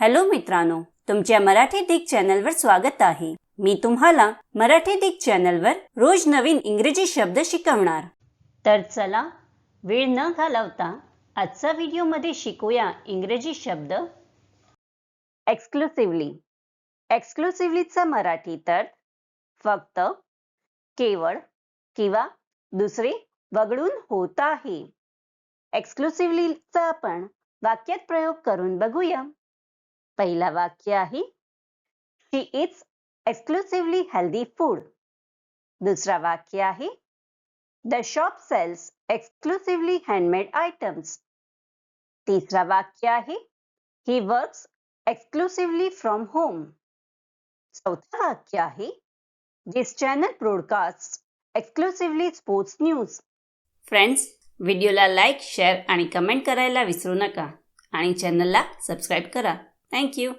Hello मित्रांनो तुमच्या मराठी दिग चॅनलवर स्वागत आहे. मी तुम्हाला मराठी दिग चॅनलवर रोज नवीन इंग्रजी शब्द शिकवणार. तर चला वेळ न घालवता आजचा व्हिडिओमध्ये शिकूया इंग्रजी शब्द. एक्सक्लुसिव्हली एक्सक्लुसिव्हलीचा मराठी तर फक्त केवळ किंवा दुसरे वगळून होत आहे. एक्सक्लुसिव्हलीचा आपण वाक्यात प्रयोग करून बघूया. पहिला वाक्य आहे she it's exclusively healthy food दुसरा वाक्य आहे the shop sells exclusively handmade items तिसरा वाक्य आहे he works exclusively from home चौथा वाक्य आहे this channel broadcast exclusively sports news friends व्हिडिओला लाईक शेअर आणि कमेंट करायला विसरू नका आणि चॅनलला सबस्क्राईब करा. Thank you.